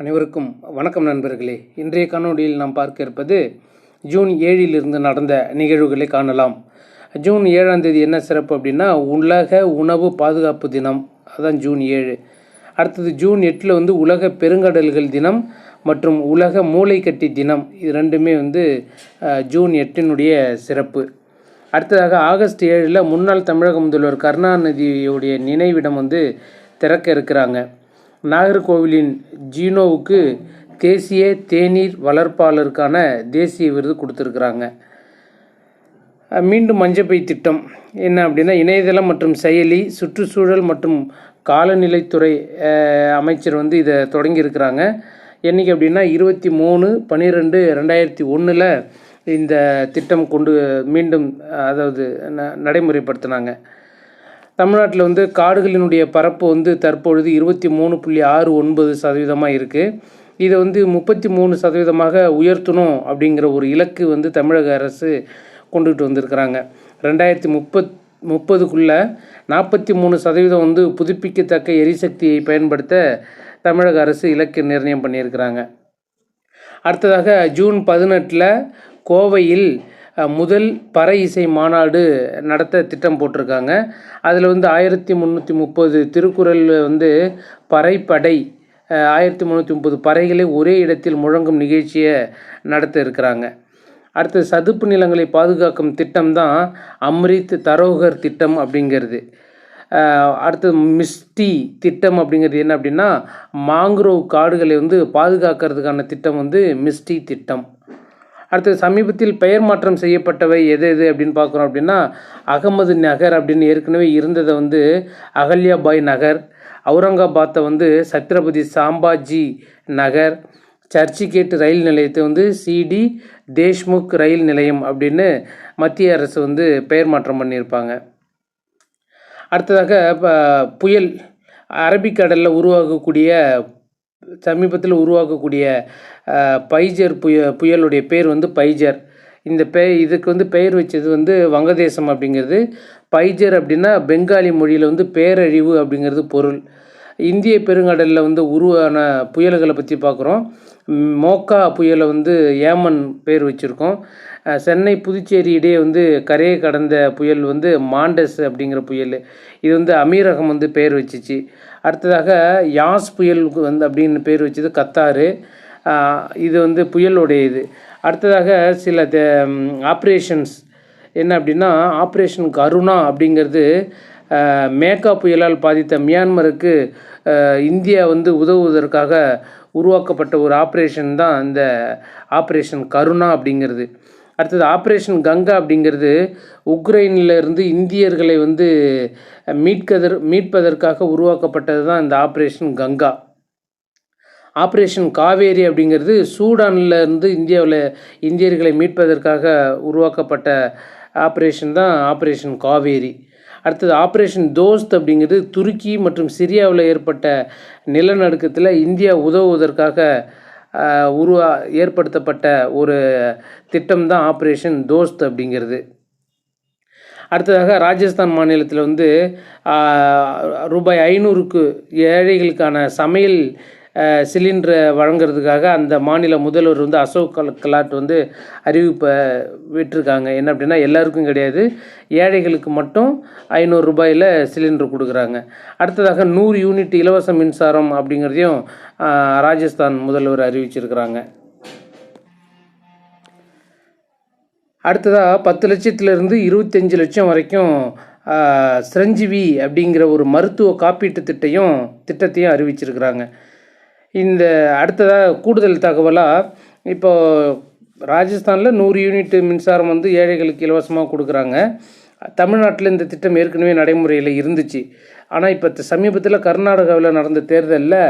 அனைவருக்கும் வணக்கம் நண்பர்களே. இன்றைய காணொளியில் நாம் பார்க்க இருப்பது ஜூன் ஏழிலிருந்து நடந்த நிகழ்வுகளை காணலாம். ஜூன் ஏழாம் தேதி என்ன சிறப்பு அப்படின்னா உலக உணவு பாதுகாப்பு தினம். அதான் ஜூன் ஏழு. அடுத்தது ஜூன் எட்டில் வந்து உலக பெருங்கடல்கள் தினம் மற்றும் உலக மூளைக்கட்டி தினம். இது ரெண்டுமே வந்து ஜூன் எட்டினுடைய சிறப்பு. அடுத்ததாக ஆகஸ்ட் ஏழில் முன்னாள் தமிழக முதல்வர் கருணாநிதியுடைய நினைவிடம் வந்து திறக்க இருக்கிறாங்க. நாகர்கோவிலின் ஜீனோவுக்கு தேசிய தேநீர் வளர்ப்பாளருக்கான தேசிய விருது கொடுத்துருக்குறாங்க. மீண்டும் மஞ்சப்பை திட்டம். என்ன அப்படின்னா இணையதளம் மற்றும் செயலி சுற்றுச்சூழல் மற்றும் காலநிலைத்துறை அமைச்சர் வந்து இதை தொடங்கியிருக்கிறாங்க. என்னைக்கு அப்படின்னா இருபத்தி மூணு பன்னிரெண்டு ரெண்டாயிரத்தி ஒன்றில் இந்த திட்டம் கொண்டு மீண்டும் அதாவது ந- நடைமுறைப்படுத்தினாங்க. தமிழ்நாட்டில் வந்து காடுகளினுடைய பரப்பு வந்து தற்பொழுது இருபத்தி மூணு புள்ளி ஆறு ஒன்பது சதவீதமாக இருக்குது இதை வந்து முப்பத்தி மூணு சதவீதமாக உயர்த்தணும் அப்படிங்கிற ஒரு இலக்கு வந்து தமிழக அரசு கொண்டுகிட்டு வந்திருக்கிறாங்க. ரெண்டாயிரத்தி முப்பத் முப்பதுக்குள்ளே நாற்பத்தி மூணு சதவீதம் வந்து புதுப்பிக்கத்தக்க எரிசக்தியை பயன்படுத்த தமிழக அரசு இலக்கு நிர்ணயம் பண்ணியிருக்கிறாங்க. அடுத்ததாக ஜூன் பதினெட்டில் கோவையில் முதல் பறை இசை மாநாடு நடத்த திட்டம் போட்டிருக்காங்க. அதில் வந்து ஆயிரத்தி முந்நூற்றி முப்பது திருக்குறள் வந்து பறைப்படை ஆயிரத்தி முந்நூற்றி முப்பது பறைகளை ஒரே இடத்தில் முழங்கும் நிகழ்ச்சியை நடத்த இருக்கிறாங்க. அடுத்து சதுப்பு நிலங்களை பாதுகாக்கும் திட்டம் தான் அம்ரித் தரோகர் திட்டம் அப்படிங்கிறது. அடுத்தது மிஸ்டி திட்டம் அப்படிங்கிறது என்ன அப்படின்னா மாங்க்ரோவ் காடுகளை வந்து பாதுகாக்கிறதுக்கான திட்டம் வந்து மிஸ்டி திட்டம். அடுத்து சமீபத்தில் பெயர் மாற்றம் செய்யப்பட்டவை எது எது அப்படின்னு பார்க்குறோம் அப்படின்னா அகமது நகர் அப்படின்னு ஏற்கனவே இருந்ததை வந்து அகல்யாபாய் நகர் அவுரங்காபாத்தை வந்து சத்ரபதி சாம்பாஜி நகர் சர்ச்சிகேட் ரயில் நிலையத்தை வந்து சிடி தேஷ்முக் ரயில் நிலையம் அப்படின்னு மத்திய அரசு வந்து பெயர் மாற்றம் பண்ணியிருப்பாங்க. அடுத்ததாக புயல் அரபிக்கடலில் உருவாகக்கூடிய சமீபத்தில் உருவாக்கக்கூடிய பைஜர் புய புயலுடைய பேர் வந்து பைஜர். இந்த பே இதுக்கு வந்து பெயர் வச்சது வந்து வங்கதேசம் அப்படிங்கிறது. பைஜர் அப்படின்னா பெங்காலி மொழியில் வந்து பேரழிவு அப்படிங்கிறது பொருள். இந்திய பெருங்கடலில் வந்து உருவான புயல்களை பற்றி பார்க்குறோம் மோக்கா புயலை வந்து ஏமன் பேர் வச்சுருக்கோம். சென்னை புதுச்சேரி இடையே வந்து கரையை கடந்த புயல் வந்து மாண்டஸ் அப்படிங்கிற புயல். இது வந்து அமீரகம் வந்து பேர் வச்சுச்சு. அடுத்ததாக யாஸ் புயலுக்கு வந்து அப்படின்னு பேர் வச்சது கத்தாரு இது வந்து புயலுடைய இது அடுத்ததாக சில ஆப்ரேஷன்ஸ். என்ன அப்படின்னா ஆப்ரேஷன் கருணா அப்படிங்கிறது மேக்கா புயலால் பாதித்த மியான்மருக்கு இந்தியா வந்து உதவுவதற்காக உருவாக்கப்பட்ட ஒரு ஆப்ரேஷன் தான் இந்த ஆப்ரேஷன் கருணா அப்படிங்கிறது. அடுத்தது ஆப்ரேஷன் கங்கா அப்படிங்கிறது உக்ரைனில் இருந்து இந்தியர்களை வந்து மீட்கதற் மீட்பதற்காக உருவாக்கப்பட்டது தான் இந்த ஆப்ரேஷன் கங்கா. ஆப்ரேஷன் காவேரி அப்படிங்கிறது சூடானில் இருந்து இந்தியாவில் இந்தியர்களை மீட்பதற்காக உருவாக்கப்பட்ட ஆப்ரேஷன் தான் ஆப்ரேஷன் காவேரி. அடுத்தது ஆப்ரேஷன் தோஸ்த் அப்படிங்கிறது துருக்கி மற்றும் சிரியாவில் ஏற்பட்ட நிலநடுக்கத்தில் இந்தியா உதவுவதற்காக உருவா ஏற்படுத்தப்பட்ட ஒரு திட்டம் தான் ஆப்ரேஷன் தோஸ்த் அப்படிங்கிறது. அடுத்ததாக ராஜஸ்தான் மாநிலத்தில் வந்து ரூபாய் ஐநூறுக்கு ஏழைகளுக்கான சமையல் சிலிண்டரை வழங்குறதுக்காக அந்த மாநில முதல்வர் வந்து அசோக் கலாட் வந்து அறிவிப்பை விட்டுருக்காங்க. என்ன அப்படின்னா எல்லாருக்கும் கிடையாது. ஏழைகளுக்கு மட்டும் ஐநூறு ரூபாயில் சிலிண்டர் கொடுக்குறாங்க. அடுத்ததாக நூறு யூனிட் இலவச மின்சாரம் அப்படிங்கிறதையும் ராஜஸ்தான் முதல்வர் அறிவிச்சிருக்கிறாங்க. அடுத்ததாக பத்து லட்சத்துலேருந்து இருபத்தஞ்சு லட்சம் வரைக்கும் சிரஞ்சீவி அப்படிங்கிற ஒரு மருத்துவ காப்பீட்டு திட்டையும் திட்டத்தையும் அறிவிச்சிருக்கிறாங்க. இந்த அடுத்ததாக கூடுதல் தகவலாக இப்போ ராஜஸ்தானில் நூறு யூனிட் மின்சாரம் வந்து ஏழைகளுக்கு இலவசமாக கொடுக்குறாங்க. தமிழ்நாட்டில் இந்த திட்டம் ஏற்கனவே நடைமுறையில் இருந்துச்சு. ஆனால் இப்போ சமீபத்தில் கர்நாடகாவில் நடந்த தேர்தலில்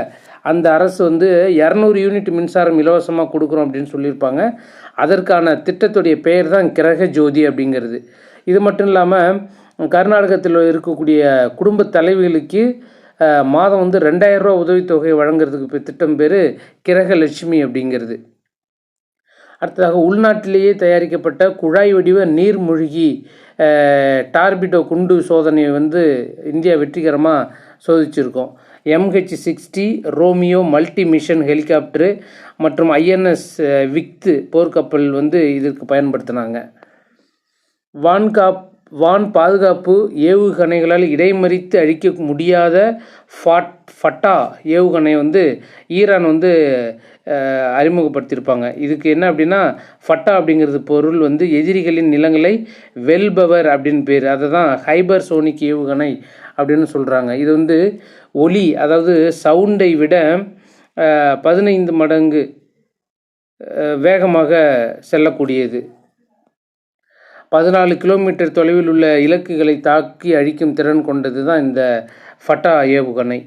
அந்த அரசு வந்து இரநூறு யூனிட் மின்சாரம் இலவசமாக கொடுக்குறோம் அப்படின்னு சொல்லியிருப்பாங்க. அதற்கான திட்டத்துடைய பெயர் தான் கிரக ஜோதி அப்படிங்கிறது. இது மட்டும் இல்லாமல் கர்நாடகத்தில் இருக்கக்கூடிய குடும்ப தலைவிகளுக்கு மாதம் வந்து ரெண்டாயிரம் ரூபா உதவித்தொகை வழங்குறதுக்கு இப்போ திட்டம் பேர் கிரகலட்சுமி அப்படிங்கிறது. அடுத்ததாக உள்நாட்டிலேயே தயாரிக்கப்பட்ட குழாய் வடிவ நீர்மூழ்கி டார்பிடோ குண்டு சோதனையை வந்து இந்தியா வெற்றிகரமாக சோதிச்சிருக்கோம். MH sixty Romeo multi mission helicopter மற்றும் ஐஎன்எஸ் விக்து போர்க்கப்பல் வந்து இதற்கு பயன்படுத்தினாங்க. வான்காப் வான் பாதுகாப்பு ஏவுகணைகளால் இடைமறித்து அழிக்க முடியாத ஃபாட் ஃபட்டா ஏவுகணை வந்து ஈரான் வந்து அறிமுகப்படுத்தியிருப்பாங்க. இதுக்கு என்ன அப்படின்னா ஃபட்டா அப்படிங்கிறது பொருள் வந்து எதிரிகளின் நிலங்களை வெல்பவர் அப்படின்னு பேர். அதை தான் ஹைபர் சோனிக் ஏவுகணை அப்படின்னு சொல்கிறாங்க இது வந்து ஒலி அதாவது சவுண்டை விட பதினைந்து மடங்கு வேகமாக செல்லக்கூடியது. பதினாலு கிலோமீட்டர் தொலைவில் உள்ள இலக்குகளை தாக்கி அழிக்கும் திறன் கொண்டது தான் இந்த ஃபட்டா ஏவுகணை.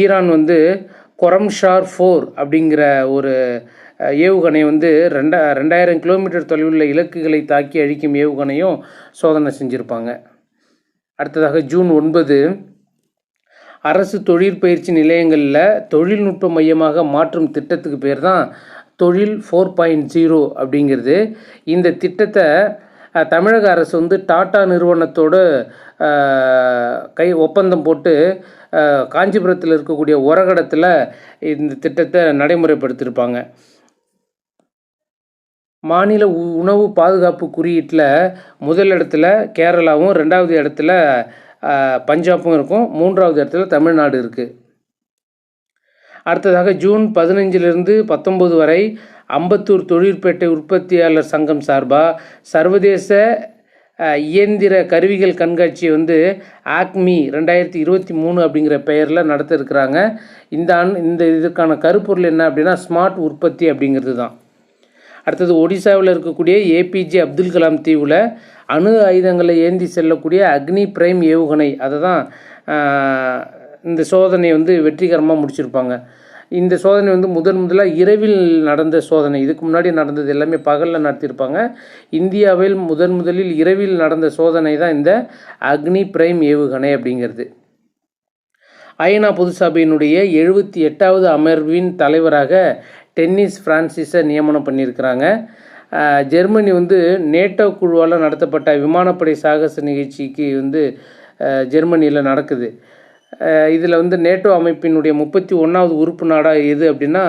ஈரான் வந்து கொரம்ஷார் ஃபோர் அப்படிங்கிற ஒரு ஏவுகணை வந்து ரெண்டா ரெண்டாயிரம் கிலோமீட்டர் தொலைவில் உள்ள இலக்குகளை தாக்கி அழிக்கும் ஏவுகணையும் சோதனை செஞ்சுருப்பாங்க. அடுத்ததாக ஜூன் ஒன்பது அரசு தொழிற்பயிற்சி நிலையங்களில் தொழில்நுட்ப மையமாக மாற்றும் திட்டத்துக்கு பேர் தான் தொழில் ஃபோர் பாயிண்ட் ஜீரோ அப்படிங்கிறது. இந்த திட்டத்தை தமிழக அரசு வந்து டாடா நிறுவனத்தோடு கை ஒப்பந்தம் போட்டு காஞ்சிபுரத்தில் இருக்கக்கூடிய உரகடத்தில் இந்த திட்டத்தை நடைமுறைப்படுத்தியிருப்பாங்க மாநில உ- உணவு பாதுகாப்பு குறியீட்டில் முதல் இடத்துல கேரளாவும் ரெண்டாவது இடத்துல பஞ்சாபும் இருக்கும். மூன்றாவது இடத்துல தமிழ்நாடு இருக்குது அடுத்ததாக ஜூன் பதினஞ்சிலிருந்து பத்தொம்போது வரை அம்பத்தூர் தொழிற்பேட்டை உற்பத்தியாளர் சங்கம் சார்பாக சர்வதேச இயந்திர கருவிகள் கண்காட்சியை வந்து ஆக்மி ரெண்டாயிரத்தி இருபத்தி மூணு அப்படிங்கிற பெயரில் நடத்த இருக்கிறாங்க இந்த ஆண் இந்த இதுக்கான கருப்பொருள் என்ன அப்படின்னா ஸ்மார்ட் உற்பத்தி அப்படிங்கிறது தான். அடுத்தது ஒடிசாவில் இருக்கக்கூடிய ஏபிஜே அப்துல் கலாம் தீவில் அணு ஆயுதங்களை ஏந்தி செல்லக்கூடிய அக்னி பிரைம் ஏவுகணை. அதை தான் இந்த சோதனை வந்து வெற்றிகரமாக முடிச்சிருப்பாங்க. இந்த சோதனை வந்து முதன் முதலாக இரவில் நடந்த சோதனை. இதுக்கு முன்னாடி நடந்தது எல்லாமே பகலில் நடத்தியிருப்பாங்க. இந்தியாவில் முதன் முதலில் இரவில் நடந்த சோதனை தான் இந்த அக்னி பிரைம் ஏவுகணை அப்படிங்கிறது. ஐநா பொதுசபையினுடைய எழுபத்தி எட்டாவது அமர்வின் தலைவராக டென்னிஸ் பிரான்சிஸை நியமனம் பண்ணியிருக்கிறாங்க. ஜெர்மனி வந்து நேட்டோ குழுவால் நடத்தப்பட்ட விமானப்படை சாகச நிகழ்ச்சிக்கு வந்து ஜெர்மனியில் நடக்குது. இதில் வந்து நேட்டோ அமைப்பினுடைய முப்பத்தி ஒன்றாவது உறுப்பு நாடாக எது அப்படின்னா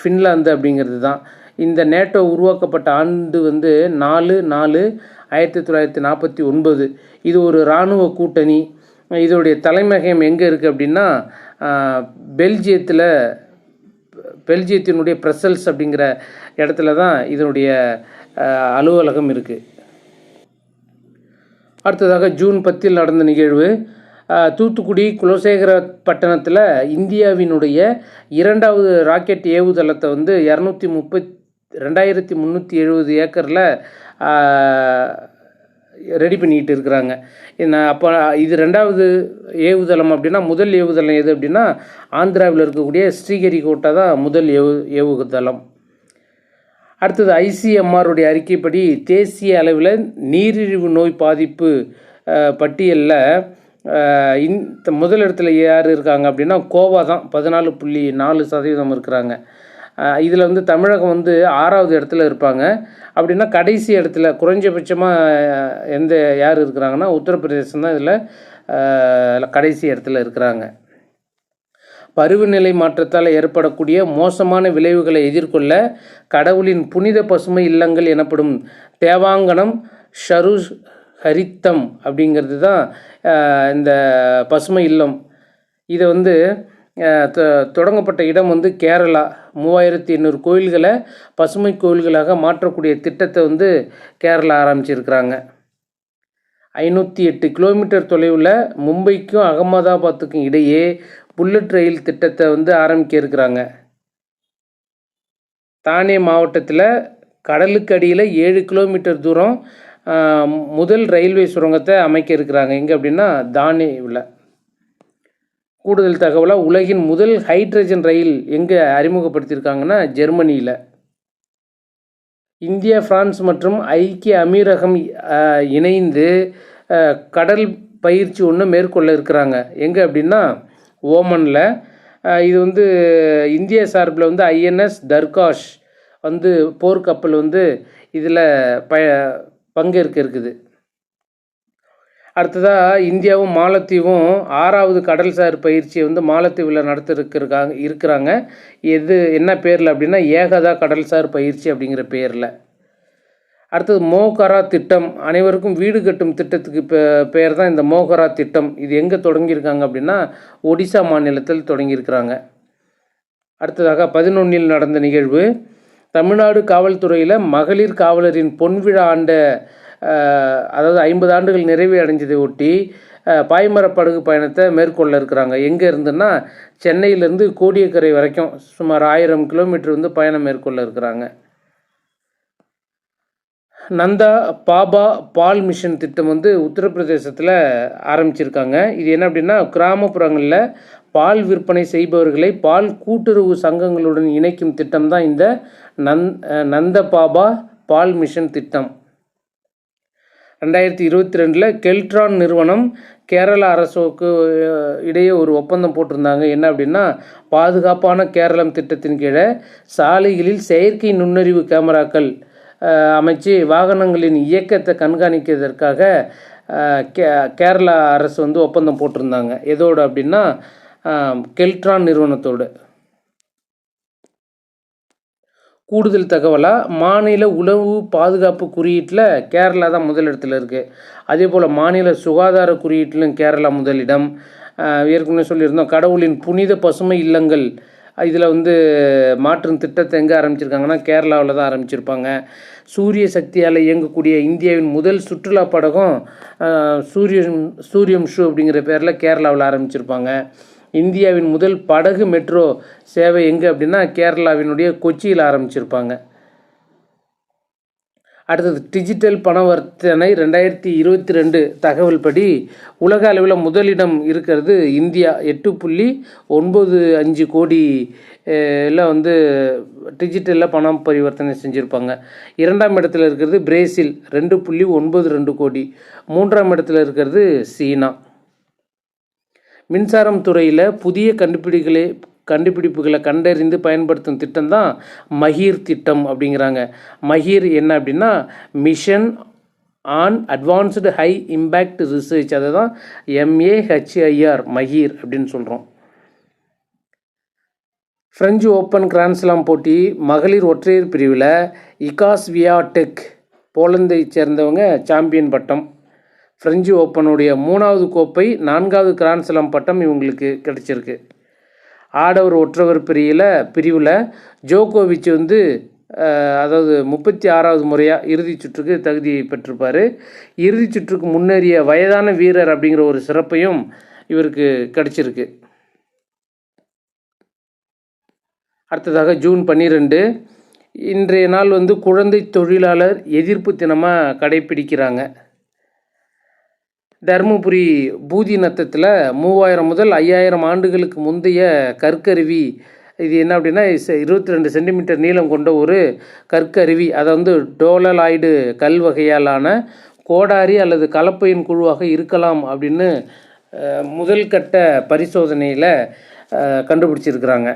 ஃபின்லாந்து அப்படிங்கிறது தான் இந்த நேட்டோ உருவாக்கப்பட்ட ஆண்டு வந்து நாலு நாலு ஆயிரத்தி தொள்ளாயிரத்தி நாற்பத்தி ஒன்பது. இது ஒரு இராணுவ கூட்டணி. இதோடைய தலைமையகம் எங்கே இருக்குது அப்படின்னா பெல்ஜியத்தில் பெல்ஜியத்தினுடைய பிரசல்ஸ் அப்படிங்கிற இடத்துல தான் இதனுடைய அலுவலகம் இருக்குது அடுத்ததாக ஜூன் பத்தில் நடந்த நிகழ்வு. தூத்துக்குடி குலசேகர பட்டணத்தில் இந்தியாவினுடைய இரண்டாவது ராக்கெட் ஏவுதளத்தை வந்து இரநூத்தி முப்பத் ரெண்டாயிரத்தி முந்நூற்றி எழுபது ஏக்கரில் ரெடி பண்ணிக்கிட்டு இருக்கிறாங்க. என்ன அப்போ இது ரெண்டாவது ஏவுதளம் அப்படின்னா முதல் ஏவுதளம் எது அப்படின்னா ஆந்திராவில் இருக்கக்கூடிய ஸ்ரீஹரிகோட்டா தான் முதல் ஏவு ஏவுதளம். அடுத்தது ஐசிஎம்ஆருடைய அறிக்கைப்படி தேசிய அளவில் நீரிழிவு நோய் பாதிப்பு பட்டியலில் இந்த முதல் இடத்துல யார் இருக்காங்க அப்படின்னா கோவா தான். பதினாலு புள்ளி நாலு சதவீதம் இருக்கிறாங்க. இதில் வந்து தமிழகம் வந்து ஆறாவது இடத்துல இருப்பாங்க. அப்படின்னா கடைசி இடத்துல குறைஞ்சபட்சமாக எந்த யார் இருக்கிறாங்கன்னா உத்தரப்பிரதேசம் தான் இதில் கடைசி இடத்துல இருக்கிறாங்க. பருவநிலை மாற்றத்தால் ஏற்படக்கூடிய மோசமான விளைவுகளை எதிர்கொள்ள கடவுளின் புனித பசுமை இல்லங்கள் எனப்படும் தேவாங்கனம் ஷரு ஹரித்தம் அப்படிங்கிறது தான் இந்த பசுமை இல்லம். இதை வந்து தொ- தொடங்கப்பட்ட இடம் வந்து கேரளா. மூவாயிரத்தி எண்ணூறு கோயில்களை பசுமை கோயில்களாக மாற்றக்கூடிய திட்டத்தை வந்து கேரளா ஆரம்பிச்சிருக்கிறாங்க. ஐநூற்றி எட்டு கிலோமீட்டர் தொலைவில் மும்பைக்கும் அகமதாபாத்துக்கும் இடையே புல்லட் ரயில் திட்டத்தை வந்து ஆரம்பிக்க இருக்கிறாங்க. தானே மாவட்டத்தில் கடலுக்கு அடியில் ஏழு கிலோமீட்டர் தூரம் முதல் ரயில்வே சுரங்கத்தை அமைக்க இருக்கிறாங்க. எங்கே அப்படின்னா தானேவில் கூடுதல் தகவலாக உலகின் முதல் ஹைட்ரஜன் ரயில் எங்கே அறிமுகப்படுத்தியிருக்காங்கன்னா ஜெர்மனியில். இந்தியா பிரான்ஸ் மற்றும் ஐக்கிய அமீரகம் இணைந்து கடல் பயிற்சி ஒன்று மேற்கொள்ள இருக்கிறாங்க. எங்கே அப்படின்னா ஓமனில். இது வந்து இந்திய சார்பில் வந்து ஐஎன்எஸ் தர்காஷ் வந்து போர்க்கப்பல் வந்து இதில் ப பங்கேற்க இருக்குது. அடுத்ததாக இந்தியாவும் மாலத்தீவும் ஆறாவது கடல்சார் பயிற்சியை வந்து மாலத்தீவில் நடத்திருக்கிறாங்க இருக்கிறாங்க. இருக்கிறாங்க எது என்ன பேரில் அப்படின்னா ஏகதா கடல்சார் பயிற்சி அப்படிங்கிற பேரில். அடுத்தது மோகரா திட்டம். அனைவருக்கும் வீடு கட்டும் திட்டத்துக்கு பேர் தான் இந்த மோகரா திட்டம். இது எங்கே தொடங்கியிருக்காங்க அப்படின்னா ஒடிசா மாநிலத்தில் தொடங்கியிருக்கிறாங்க. அடுத்ததாக பதினொன்றில் நடந்த நிகழ்வு தமிழ்நாடு காவல்துறையில் மகளிர் காவலரின் பொன்விழா ஆண்ட அதாவது ஐம்பது ஆண்டுகள் நிறைவு அடைஞ்சதை ஒட்டி அஹ், பயணத்தை மேற்கொள்ள இருக்கிறாங்க. எங்கே இருந்துன்னா சென்னையிலேருந்து கோடியக்கரை வரைக்கும் சுமார் ஆயிரம் கிலோமீட்டர் வந்து பயணம் மேற்கொள்ள இருக்கிறாங்க. நந்தா பாபா பால் மிஷன் திட்டம் வந்து உத்தரப்பிரதேசத்தில் ஆரம்பிச்சிருக்காங்க. இது என்ன அப்படின்னா கிராமப்புறங்களில் பால் விற்பனை செய்பவர்களை பால் கூட்டுறவு சங்கங்களுடன் இணைக்கும் திட்டம் தான் இந்த நந் நந்த பாபா பால் மிஷன் திட்டம். ரெண்டாயிரத்தி இருபத்தி ரெண்டில் கெல்ட்ரான் நிறுவனம் கேரள அரசுக்கு இடையே ஒரு ஒப்பந்தம் போட்டிருந்தாங்க. என்ன அப்படின்னா பாதுகாப்பான கேரளம் திட்டத்தின் கீழே சாலைகளில் செயற்கை நுண்ணறிவு கேமராக்கள் அமைச்சு வாகனங்களின் இயக்கத்தை கண்காணிக்கிறதற்காக கே கேரளா அரசு வந்து ஒப்பந்தம் போட்டிருந்தாங்க. எதோடு அப்படின்னா கெல்ட்ரான் நிறுவனத்தோடு. கூடுதல் தகவலாக மாநில உணவு பாதுகாப்பு குறியீட்டில் கேரளா தான் முதலிடத்தில் இருக்குது அதே போல் மாநில சுகாதார குறியீட்டிலும் கேரளா முதலிடம் ஏற்கனவே சொல்லியிருந்தோம் கடவுளின் புனித பசுமை இல்லங்கள் இதில் வந்து மாற்றும் திட்டத்தை எங்கே ஆரம்பிச்சிருக்காங்கன்னா கேரளாவில் தான் ஆரம்பிச்சிருப்பாங்க. சூரிய சக்தியால் இயங்கக்கூடிய இந்தியாவின் முதல் சுற்றுலா படகம் சூரியன் சூரியம் ஷூ அப்படிங்கிற பேரில் கேரளாவில் ஆரம்பிச்சிருப்பாங்க. இந்தியாவின் முதல் படகு மெட்ரோ சேவை எங்கே அப்படின்னா கேரளாவினுடைய கொச்சியில் ஆரம்பிச்சிருப்பாங்க. அடுத்தது டிஜிட்டல் பணவர்த்தனை ரெண்டாயிரத்தி இருபத்தி ரெண்டு தகவல் படி உலக அளவில் முதலிடம் இருக்கிறது இந்தியா. எட்டு புள்ளி ஒன்பது அஞ்சு கோடி எல்லாம் வந்து டிஜிட்டலில் பணம் பரிவர்த்தனை செஞ்சுருப்பாங்க. இரண்டாம் இடத்துல இருக்கிறது பிரேசில் ரெண்டு புள்ளி ஒன்பது ரெண்டு கோடி. மூன்றாம் இடத்துல இருக்கிறது சீனா. மின்சாரம் துறையில் புதிய கண்டுபிடிகளை கண்டுபிடிப்புகளை கண்டறிந்து பயன்படுத்தும் திட்டம் தான் மஹீர் திட்டம் அப்படிங்கிறாங்க. மஹீர் என்ன அப்படின்னா mission on advanced high impact research அதை தான் எம்ஏஹெச்ஐஆர் மஹீர் அப்படின்னு சொல்கிறோம் ஃப்ரெஞ்சு ஓப்பன் கிராண்ட்ஸ்லாம் போட்டி மகளிர் ஒற்றையர் பிரிவில் இகாஸ் வியாடெக் போலந்தை சேர்ந்தவங்க சாம்பியன் பட்டம். பிரெஞ்சு ஓப்பனுடைய மூணாவது கோப்பை நான்காவது கிராண்ட்ஸ்லாம் பட்டம் இவங்களுக்கு கிடைச்சிருக்கு. ஆடவர் ஒற்றவர் பிரிவில் பிரிவில் ஜோகோவிச் வந்து அதாவது முப்பத்தி ஆறாவது முறையாக இறுதிச் சுற்றுக்கு தகுதி பெற்றிருப்பார். இறுதிச் சுற்றுக்கு முன்னேறிய வயதான வீரர் அப்படிங்கிற ஒரு சிறப்பையும் இவருக்கு கிடைச்சிருக்கு. அடுத்ததாக ஜூன் பன்னிரெண்டு. இன்றைய நாள் வந்து குழந்தை தொழிலாளர் எதிர்ப்பு தினமாக கடைப்பிடிக்கிறாங்க தருமபுரி பூதி நத்தத்தில் மூவாயிரம் முதல் ஐயாயிரம் ஆண்டுகளுக்கு முந்தைய கற்கருவி. இது என்ன அப்படின்னா இருபத்தி ரெண்டு சென்டிமீட்டர் நீளம் கொண்ட ஒரு கற்கருவி. அதை வந்து டோலலாய்டு கல் வகையாலான கோடாரி அல்லது கலப்பையின் குழுவாக இருக்கலாம் அப்படின்னு முதல் கட்ட பரிசோதனையில் கண்டுபிடிச்சிருக்கிறாங்க.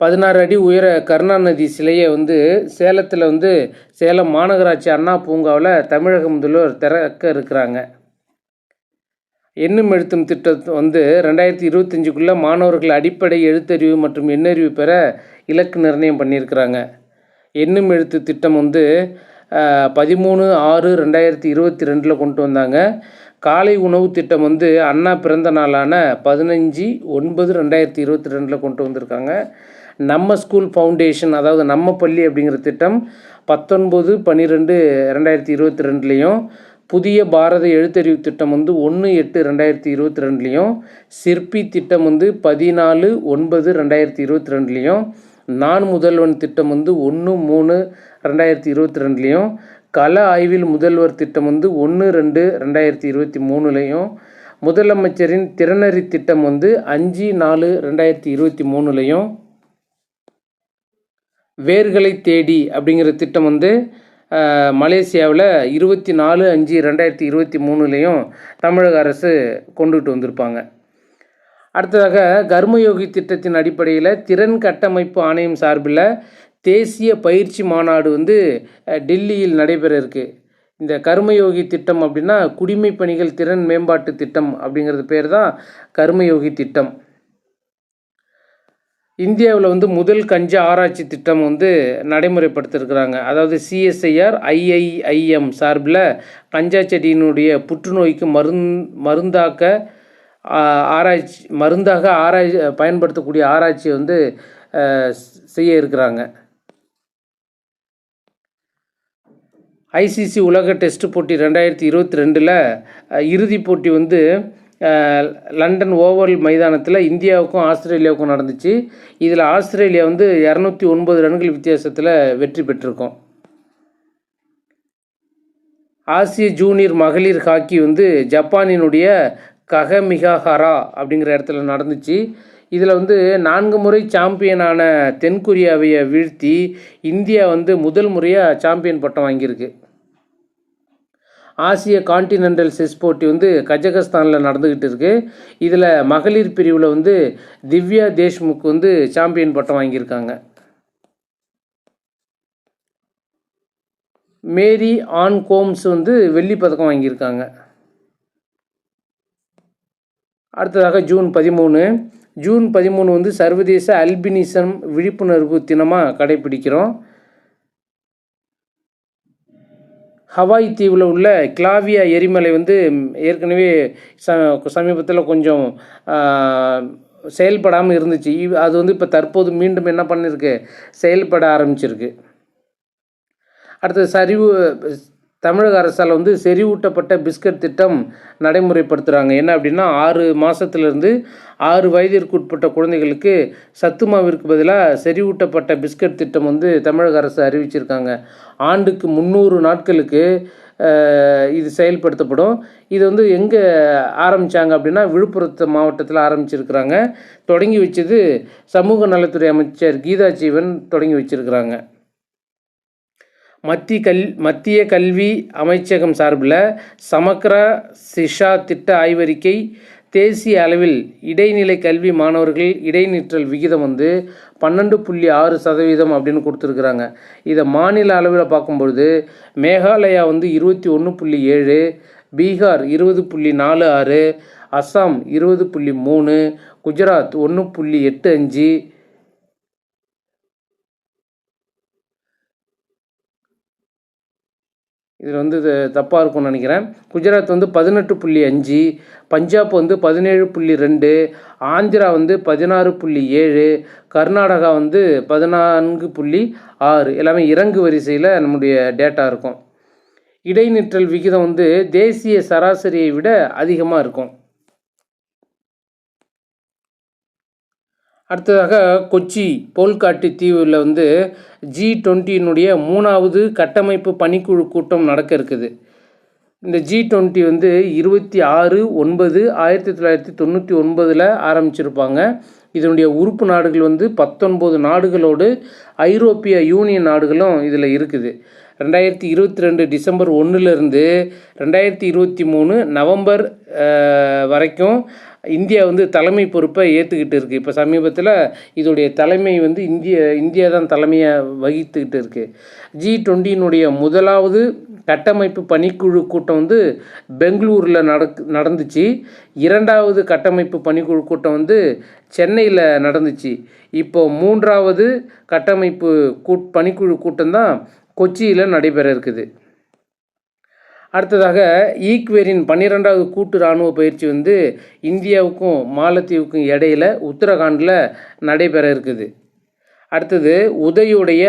பதினாறு அடி உயர கருணாநிதி சிலையை வந்து சேலத்தில் வந்து சேலம் மாநகராட்சி அண்ணா பூங்காவில் தமிழக முதல்வர் திறக்க இருக்கிறாங்க. எண்ணும் எழுத்தும் திட்டத்தை வந்து ரெண்டாயிரத்தி இருபத்தஞ்சுக்குள்ளே மாணவர்கள் அடிப்படை எழுத்தறிவு மற்றும் எண்ணறிவு பெற இலக்கு நிர்ணயம் பண்ணியிருக்கிறாங்க. எண்ணும் எழுத்து திட்டம் வந்து பதிமூணு ஆறு ரெண்டாயிரத்தி இருபத்தி ரெண்டில் கொண்டு வந்தாங்க. காலை உணவு திட்டம் வந்து அண்ணா பிறந்த நாளான பதினஞ்சு ஒன்பது ரெண்டாயிரத்தி இருபத்தி ரெண்டில் கொண்டு வந்திருக்காங்க. நம்ம ஸ்கூல் ஃபவுண்டேஷன் அதாவது நம்ம பள்ளி அப்படிங்கிற திட்டம் பத்தொன்பது பன்னிரெண்டு ரெண்டாயிரத்தி இருபத்தி ரெண்டுலேயும் புதிய பாரத எழுத்தறிவு திட்டம் வந்து ஒன்று எட்டு ரெண்டாயிரத்தி இருபத்தி ரெண்டுலேயும் சிற்பி திட்டம் வந்து பதினாலு ஒன்பது ரெண்டாயிரத்தி இருபத்தி ரெண்டுலேயும் நான் முதல்வன் திட்டம் வந்து ஒன்று மூணு ரெண்டாயிரத்தி இருபத்தி ரெண்டுலேயும் கல ஆய்வில் முதல்வர் திட்டம் வந்து ஒன்று ரெண்டு ரெண்டாயிரத்தி இருபத்தி மூணுலேயும் முதலமைச்சரின் திறனறி திட்டம் வந்து அஞ்சு நாலு ரெண்டாயிரத்தி இருபத்தி மூணுலேயும் வேர்களை தேடி அப்படிங்கிற திட்டம் வந்து மலேசியாவில் இருபத்தி நாலு அஞ்சு ரெண்டாயிரத்தி இருபத்தி மூணுலேயும் தமிழக அரசு கொண்டுட்டு வந்திருப்பாங்க. அடுத்ததாக கர்மயோகி திட்டத்தின் அடிப்படையில் திறன் கட்டமைப்பு ஆணையம் சார்பில் தேசிய பயிற்சி மாநாடு வந்து டெல்லியில் நடைபெற இருக்கு. இந்த கர்மயோகி திட்டம் அப்படின்னா குடிமை பணிகள் திறன் மேம்பாட்டு திட்டம் அப்படிங்கிறது பேர் தான் கர்மயோகி திட்டம். இந்தியாவில் வந்து முதல் கஞ்சா ஆராய்ச்சி திட்டம் வந்து நடைமுறைப்படுத்திருக்கிறாங்க. அதாவது சிஎஸ்ஐஆர் ஐஐஐஎம் சார்பில் கஞ்சா செடியினுடைய புற்றுநோய்க்கு மருந் மருந்தாக்க ஆராய்ச்சி மருந்தாக ஆராய்ச்சி பயன்படுத்தக்கூடிய ஆராய்ச்சி வந்து செய்ய இருக்கிறாங்க. ஐசிசி உலக டெஸ்ட் போட்டி ரெண்டாயிரத்தி இருபத்தி ரெண்டில் இறுதிப் போட்டி வந்து லண்டன் ஓவல் மைதானத்தில் இந்தியாவுக்கும் ஆஸ்திரேலியாவுக்கும் நடந்துச்சு. இதில் ஆஸ்திரேலியா வந்து இரநூத்தி ஒன்பது ரன்கள் வித்தியாசத்தில் வெற்றி பெற்றிருக்கோம். ஆசிய ஜூனியர் மகளிர் ஹாக்கி வந்து ஜப்பானினுடைய ககமிகாஹரா அப்படிங்கிற இடத்துல நடந்துச்சு. இதில் வந்து நான்கு முறை சாம்பியனான தென்கொரியாவை வீழ்த்தி இந்தியா வந்து முதல் முறையாக சாம்பியன் பட்டம் வாங்கியிருக்கு. ஆசிய கான்டினென்டல் செஸ் போட்டி வந்து கஜகஸ்தானில் நடந்துக்கிட்டு இருக்குது இதில் மகளிர் பிரிவில் வந்து திவ்யா தேஷ்முக் வந்து சாம்பியன் பட்டம் வாங்கியிருக்காங்க. மேரி ஆன் கோம்ஸ் வந்து வெள்ளி பதக்கம் வாங்கியிருக்காங்க. அடுத்ததாக ஜூன் பதிமூணு. ஜூன் பதிமூணு வந்து சர்வதேச அல்பினிசம் விழிப்புணர்வு தினமாக கடைபிடிக்கிறோம். ஹவாய் தீவில் உள்ள கிளாவியா எரிமலை வந்து ஏற்கனவே ச சமீபத்தில் கொஞ்சம் செயல்படாமல் இருந்துச்சு. இவ்- அது வந்து இப்போ தற்போது மீண்டும் என்ன பண்ணியிருக்கு செயல்பட ஆரம்பிச்சிருக்கு. அடுத்தது சரிவு தமிழக அரசால் வந்து செறிவூட்டப்பட்ட பிஸ்கட் திட்டம் நடைமுறைப்படுத்துகிறாங்க என்ன அப்படின்னா ஆறு மாதத்துலேருந்து ஆறு வயதிற்கு உட்பட்ட குழந்தைகளுக்கு சத்துமாவிற்கு பதிலாக செறிவூட்டப்பட்ட பிஸ்கட் திட்டம் வந்து தமிழக அரசு அறிவிச்சிருக்காங்க. ஆண்டுக்கு முந்நூறு நாட்களுக்கு இது செயல்படுத்தப்படும். இது வந்து எங்கே ஆரம்பித்தாங்க அப்படின்னா விழுப்புரத்து மாவட்டத்தில் ஆரம்பிச்சிருக்கிறாங்க. தொடங்கி வச்சது சமூக நலத்துறை அமைச்சர் கீதா ஜீவன் தொடங்கி வச்சிருக்கிறாங்க. மத்திய கல் மத்திய கல்வி அமைச்சகம் சார்பில் சமக்ரா சிஷா திட்ட ஆய்வறிக்கை தேசிய அளவில் இடைநிலை கல்வி மாணவர்கள் இடைநிற்றல் விகிதம் வந்து பன்னெண்டு புள்ளி ஆறு சதவீதம் அப்படின்னு கொடுத்துருக்குறாங்க. இதை மாநில அளவில் பார்க்கும்பொழுது மேகாலயா வந்து இருபத்தி ஒன்று புள்ளி ஏழு பீகார் இருபது புள்ளி நாலு ஆறு அஸ்ஸாம் இருபது புள்ளி மூணு குஜராத் ஒன்று புள்ளி எட்டு அஞ்சு இதில் வந்து இது தப்பாக இருக்கும்னு நினைக்கிறேன். குஜராத் வந்து பதினெட்டு புள்ளி அஞ்சு பஞ்சாப் வந்து பதினேழு புள்ளி ரெண்டு ஆந்திரா வந்து பதினாறு புள்ளி ஏழு கர்நாடகா வந்து பதினான்கு புள்ளி ஆறு. எல்லாமே இறங்கு வரிசையில் நம்முடைய டேட்டா இருக்கும். இடைநிற்றல் விகிதம் வந்து தேசிய சராசரியை விட அதிகமாக இருக்கும். அடுத்ததாக கொச்சி போல்காட்டி தீவில் வந்து ஜி டுவெண்ட்டியினுடைய மூணாவது கட்டமைப்பு பணிக்குழு கூட்டம் நடக்க இருக்குது. இந்த ஜி டுவெண்ட்டி வந்து இருபத்தி ஆறு ஒன்பது ஆயிரத்தி தொள்ளாயிரத்தி தொண்ணூற்றி ஒன்பதில் ஆரம்பிச்சிருப்பாங்க. இதனுடைய உறுப்பு நாடுகள் வந்து பத்தொன்பது நாடுகளோடு ஐரோப்பிய யூனியன் நாடுகளும் இதில் இருக்குது. ரெண்டாயிரத்தி இருபத்தி ரெண்டு டிசம்பர் ஒன்றுலேருந்து ரெண்டாயிரத்தி இருபத்தி மூணு நவம்பர் வரைக்கும் இந்தியா வந்து தலைமை பொறுப்பை ஏற்றுக்கிட்டு இருக்குது இப்போ சமீபத்தில் இதோடைய தலைமை வந்து இந்திய இந்தியா தான் தலைமையை வகித்துக்கிட்டு இருக்குது ஜி டுவெண்ட்டினுடைய முதலாவது கட்டமைப்பு பணிக்குழு கூட்டம் வந்து பெங்களூரில் நடக்கு நடந்துச்சு. இரண்டாவது கட்டமைப்பு பணிக்குழு கூட்டம் வந்து சென்னையில் நடந்துச்சு. இப்போ மூன்றாவது கட்டமைப்பு கூட் பணிக்குழு கூட்டம் தான் கொச்சியில் நடைபெற இருக்குது. அடுத்ததாக ஈக்வேரின் பன்னிரெண்டாவது கூட்டு இராணுவ பயிற்சி வந்து இந்தியாவுக்கும் மாலத்தீவுக்கும் இடையில உத்தரகாண்டில் நடைபெற இருக்குது. அடுத்தது உதயுடைய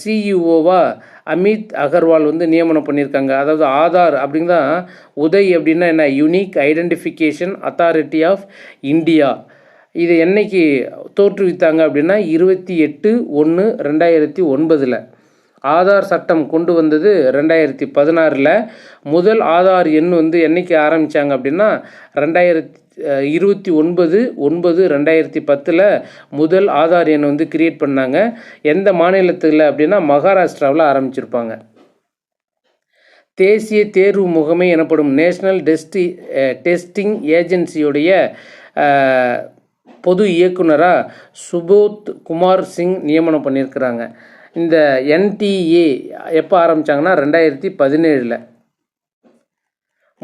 சிஇஓவாக அமித் அகர்வால் வந்து நியமனம் பண்ணியிருக்காங்க. அதாவது ஆதார் அப்படின்னா உதய் அப்படின்னா என்ன? Unique identification authority of India இது என்னைக்கு தோற்றுவித்தாங்க அப்படின்னா இருபத்தி எட்டு ஒன்று ரெண்டாயிரத்தி ஒன்பதில். ஆதார் சட்டம் கொண்டு வந்தது ரெண்டாயிரத்தி பதினாறில். முதல் ஆதார் எண் வந்து என்றைக்கு ஆரம்பித்தாங்க அப்படின்னா ரெண்டாயிரத்தி இருபத்தி ஒன்பது ஒன்பது ரெண்டாயிரத்தி பத்தில் முதல் ஆதார் எண் வந்து கிரியேட் பண்ணாங்க. எந்த மாநிலத்தில் அப்படின்னா மகாராஷ்டிராவில் ஆரம்பிச்சிருப்பாங்க. தேசிய தேர்வு முகமை எனப்படும் நேஷ்னல் டெஸ்டி டெஸ்டிங் ஏஜென்சியுடைய பொது இயக்குனராக சுபோத் குமார் சிங் நியமனம் பண்ணியிருக்கிறாங்க. இந்த என்டிஏ எப்போ ஆரம்பித்தாங்கன்னா ரெண்டாயிரத்தி பதினேழில்.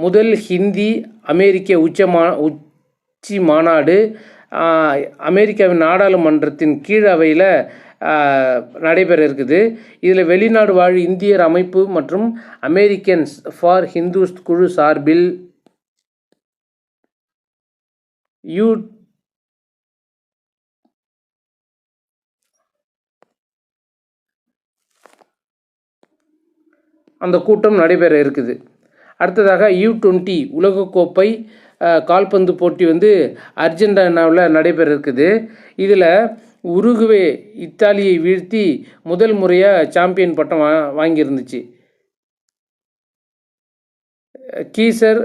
முதல் ஹிந்தி அமெரிக்க உச்ச மா உச்சி மாநாடு அமெரிக்காவின் நாடாளுமன்றத்தின் கீழ் அவையில் நடைபெற இருக்குது. இதில் வெளிநாடு வாழ் இந்தியர் அமைப்பு மற்றும் அமெரிக்கன்ஸ் ஃபார் ஹிந்துஸ் குழு சார்பில் யூ அந்த கூட்டம் நடைபெற இருக்குது. அடுத்ததாக யூ டுவெண்ட்டி உலகக்கோப்பை கால்பந்து போட்டி வந்து அர்ஜென்டினாவில் நடைபெற இருக்குது. இதில் உருகுவே இத்தாலியை வீழ்த்தி முதல் முறையாக சாம்பியன் பட்டம் வா வாங்கியிருந்துச்சு. கீசர்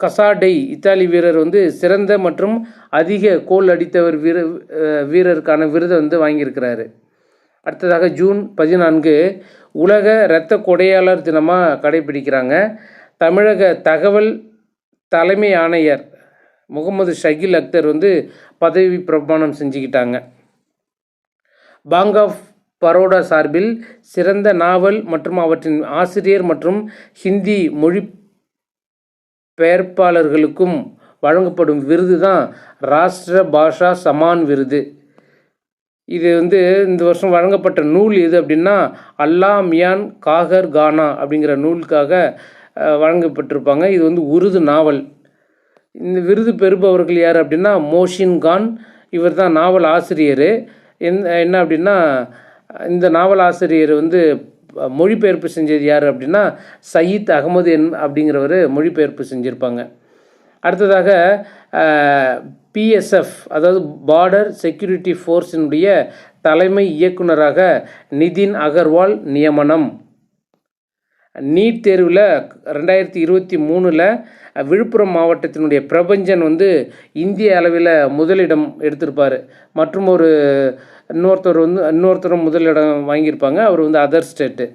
கசாடை இத்தாலி வீரர் வந்து சிறந்த மற்றும் அதிக கோல் அடித்தவர் வீர வீரருக்கான விருதை வந்து வாங்கியிருக்கிறாரு. அடுத்ததாக ஜூன் பதினான்கு உலக இரத்த கொடையாளர் தினமாக கடைபிடிக்கிறாங்க. தமிழக தகவல் தலைமை ஆணையர் முகமது ஷகில் அக்தர் வந்து பதவி பிரமாணம் செஞ்சுக்கிட்டாங்க. பாங்க் ஆஃப் பரோடா சார்பில் சிறந்த நாவல் மற்றும் அவற்றின் ஆசிரியர் மற்றும் ஹிந்தி மொழி பெயர்ப்பாளர்களுக்கும் வழங்கப்படும் விருது தான் ராஷ்டிர பாஷா சமான் விருது. இது வந்து இந்த வருஷம் வழங்கப்பட்ட நூல் எது அப்படின்னா அல்லா மியான் காகர் கானா அப்படிங்கிற நூலுக்காக வழங்கப்பட்டிருப்பாங்க. இது வந்து உருது நாவல். இந்த விருது பெறுபவர்கள் யார் அப்படின்னா மோஷின் கான். இவர் தான் நாவல் ஆசிரியர். என்ன என்ன அப்படின்னா இந்த நாவல் ஆசிரியர் வந்து மொழிபெயர்ப்பு செஞ்சது யார் அப்படின்னா சயீத் அகமது என் அப்படிங்கிறவர் மொழிபெயர்ப்பு செஞ்சுருப்பாங்க. அடுத்ததாக பிஎஸ்எஃப் அதாவது பார்டர் செக்யூரிட்டி ஃபோர்ஸினுடைய தலைமை இயக்குனராக நிதின் அகர்வால் நியமனம். நீட் தேர்வில் ரெண்டாயிரத்தி இருபத்தி மூணில் விழுப்புரம் மாவட்டத்தினுடைய பிரபஞ்சன் வந்து இந்திய அளவில் முதலிடம் எடுத்திருப்பார். மற்றும் ஒரு இன்னொருத்தர் வந்து இன்னொருத்தரும் முதலிடம் வாங்கியிருப்பாங்க. அவர் வந்து அதர் ஸ்டேட்டு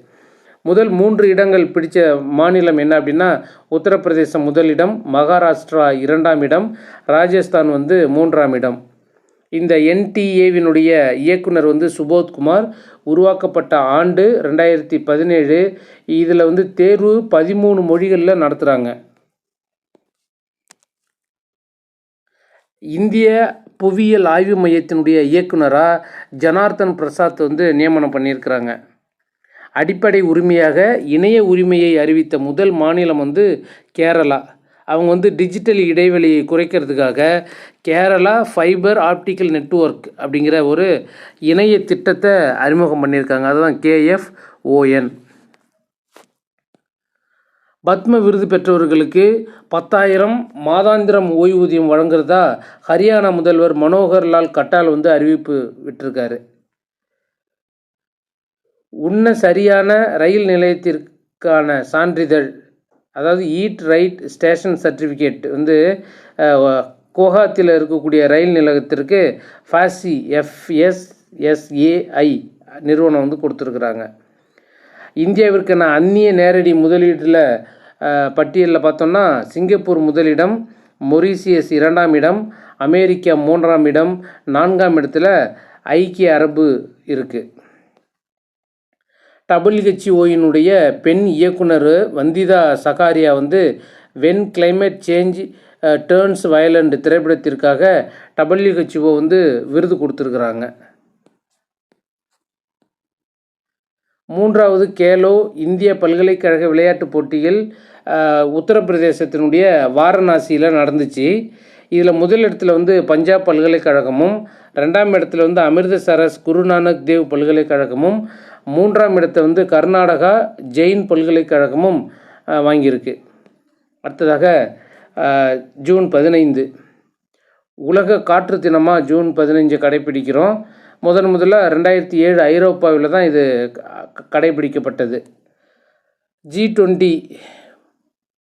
முதல் மூன்று இடங்கள் பிடித்த மாநிலம் என்ன அப்படின்னா உத்தரப்பிரதேசம் முதலிடம் மகாராஷ்டிரா இரண்டாம் இடம் ராஜஸ்தான் வந்து மூன்றாம் இடம். இந்த என்டிஏவினுடைய இயக்குனர் வந்து சுபோத்குமார் உருவாக்கப்பட்ட ஆண்டு ரெண்டாயிரத்தி பதினேழு. இதில் வந்து தேர்வு பதிமூணு மொழிகளில் நடத்துகிறாங்க இந்திய புவியியல் ஆய்வு மையத்தினுடைய இயக்குனராக ஜனார்தன் பிரசாத் வந்து நியமனம் பண்ணியிருக்கிறாங்க. அடிப்படை உரிமையாக இணைய உரிமையை அறிவித்த முதல் மாநிலம் வந்து கேரளா. அவங்க வந்து டிஜிட்டல் இடைவெளியை குறைக்கிறதுக்காக கேரளா ஃபைபர் ஆப்டிக்கல் நெட்வொர்க் அப்படிங்கிற ஒரு இணைய திட்டத்தை அறிமுகம் பண்ணியிருக்காங்க. அதுதான் கேஎஃப்ஓஎன் பத்ம விருது பெற்றவர்களுக்கு பத்தாயிரம் மாதாந்திரம் ஓய்வூதியம் வழங்குறதா ஹரியானா முதல்வர் மனோகர் லால் கட்டால் வந்து அறிவிப்பு விட்டிருக்காரு. உன்ன சரியான ரயில் நிலையத்திற்கான சான்றிதழ் அதாவது ஈட் ரைட் ஸ்டேஷன் சர்டிஃபிகேட் வந்து கோஹாத்தில் இருக்கக்கூடிய ரயில் நிலையத்திற்கு ஃபாசி எஃப்எஸ்எஸ்ஏஐ நிறுவனம் வந்து கொடுத்துருக்குறாங்க. இந்தியாவிற்கான அந்நிய நேரடி முதலீட்டில் பட்டியலில் பார்த்தோம்னா சிங்கப்பூர் முதலிடம் மொரீசியஸ் இரண்டாம் இடம் அமெரிக்கா மூன்றாம் இடம் நான்காம் இடத்துல ஐக்கிய அரபு இருக்குது டபிள்யூஹெச்ஓயினுடைய பெண் இயக்குனர் வந்திதா சகாரியா வந்து when climate change turns violent திரைப்படத்திற்காக டபிள்யூஹெச்ஓ வந்து விருது கொடுத்துருக்குறாங்க. மூன்றாவது கேலோ இந்திய பல்கலைக்கழக விளையாட்டுப் போட்டிகள் uh, உத்தரப்பிரதேசத்தினுடைய வாரணாசியில் நடந்துச்சு. இதில் முதல் இடத்துல வந்து பஞ்சாப் பல்கலைக்கழகமும் ரெண்டாம் இடத்துல வந்து அமிர்தசரஸ் குருநானக் தேவ் பல்கலைக்கழகமும் மூன்றாம் இடத்தை வந்து கர்நாடகா ஜெயின் பல்கலைக்கழகமும் வாங்கியிருக்கு. அடுத்ததாக ஜூன் பதினைந்து. உலக காற்று தினமாக ஜூன் பதினைஞ்சு கடைப்பிடிக்கிறோம் முதன் முதல்ல ரெண்டாயிரத்தி ஏழு ஐரோப்பாவில் தான் இது கடைபிடிக்கப்பட்டது. ஜி டுவெண்ட்டி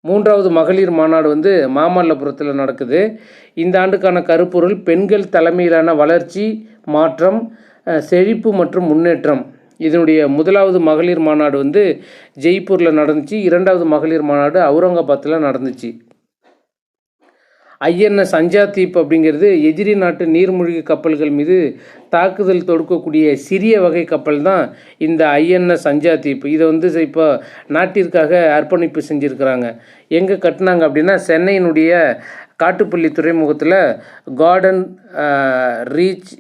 மூன்றாவது மகளிர் மாநாடு வந்து மாமல்லபுரத்தில் நடக்குது. இந்த ஆண்டுக்கான கருப்பொருள் பெண்கள் தலைமையிலான வளர்ச்சி மாற்றம் செழிப்பு மற்றும் முன்னேற்றம். இதனுடைய முதலாவது மகளிர் மாநாடு வந்து ஜெய்ப்பூரில் நடந்துச்சு. இரண்டாவது மகளிர் மாநாடு அவுரங்காபாத்தில் நடந்துச்சு. ஐஎன்எஸ் அஞ்சாதீப் அப்படிங்கிறது எதிரி நாட்டு நீர்மூழ்கி கப்பல்கள் மீது தாக்குதல் தொடுக்கக்கூடிய சிறிய வகை கப்பல் தான் இந்த ஐஎன்எஸ் அஞ்சாதீப் இதை வந்து இப்போ நாட்டிற்காக அர்ப்பணிப்பு செஞ்சுருக்கிறாங்க. எங்கே கட்டினாங்க அப்படின்னா சென்னையினுடைய காட்டுப்பள்ளி துறைமுகத்தில் Garden Reach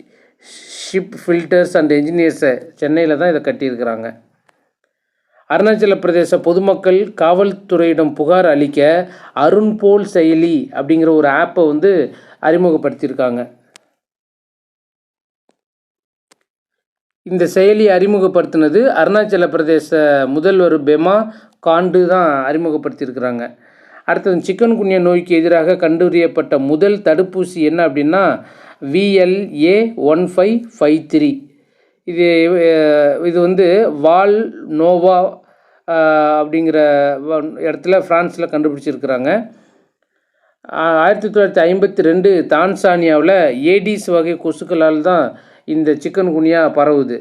ship builders and என்ஜினியர்ஸை சென்னையில் தான் இதை கட்டியிருக்கிறாங்க. அருணாச்சல பிரதேச பொதுமக்கள் காவல்துறையிடம் புகார் அளிக்க அருண்போல் செயலி அப்படிங்கிற ஒரு ஆப்பை வந்து அறிமுகப்படுத்தியிருக்காங்க. இந்த செயலி அறிமுகப்படுத்தினது அருணாச்சல பிரதேச முதல்வர் பெமா காண்டு தான் அறிமுகப்படுத்தியிருக்கிறாங்க. அடுத்தது சிக்கன் குன்யா நோய்க்கு எதிராக கண்டறியப்பட்ட முதல் தடுப்பூசி என்ன அப்படின்னா VLA one five five three இது இது வந்து வால் நோவா அப்படிங்கிற இடத்துல ஃப்ரான்ஸில் கண்டுபிடிச்சிருக்கிறாங்க. ஆயிரத்தி தொள்ளாயிரத்தி ஐம்பத்தி ரெண்டு தான்சானியாவில் ஏடிஸ் வகை கொசுக்களால் தான் இந்த சிக்கன் குனியா பரவுது.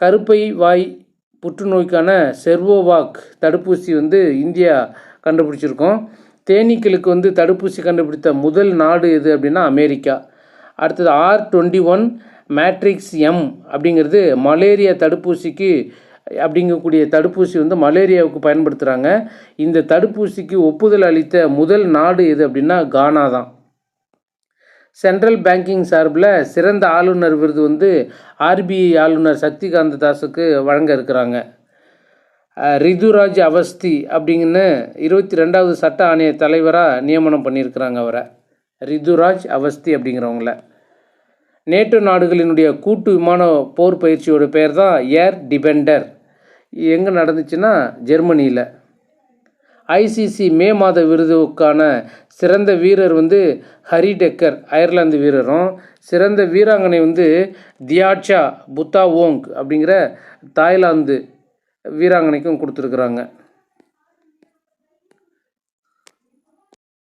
கருப்பை வாய் புற்றுநோய்க்கான செர்வோவாக் தடுப்பூசி வந்து இந்தியா கண்டுபிடிச்சிருக்கோம். தேனீக்களுக்கு வந்து தடுப்பூசி கண்டுபிடித்த முதல் நாடு எது அப்படின்னா அமெரிக்கா. அடுத்தது R twenty one matrix M அப்படிங்கிறது மலேரியா தடுப்பூசிக்கு அப்படிங்கக்கூடிய தடுப்பூசி வந்து மலேரியாவுக்கு பயன்படுத்துகிறாங்க இந்த தடுப்பூசிக்கு ஒப்புதல் அளித்த முதல் நாடு எது அப்படின்னா கானா தான். சென்ட்ரல் பேங்கிங் சார்பில் சிறந்த ஆளுநர் விருது வந்து ஆர்பிஐ ஆளுநர் சக்திகாந்த தாஸுக்கு வழங்க இருக்கிறாங்க. ரிதுராஜ் அவஸ்தி அப்படிங்கன்னு இருபத்தி ரெண்டாவது சட்ட ஆணைய தலைவராக நியமனம் பண்ணியிருக்கிறாங்க அவரை. ரிதுராஜ் அவஸ்தி அப்படிங்கிறவங்கள. நேட்டோ நாடுகளினுடைய கூட்டு விமான போர் பயிற்சியோட பேர் தான் ஏர் டிபெண்டர். எங்கே நடந்துச்சுன்னா ஜெர்மனியில். ஐசிசி மே மாத விருதுக்கான சிறந்த வீரர் வந்து ஹரி டெக்கர் அயர்லாந்து வீரரும். சிறந்த வீராங்கனை வந்து தியாட்சா புத்தா ஓங் அப்படிங்கிற தாய்லாந்து வீராங்கனைக்கும் கொடுத்துருக்குறாங்க.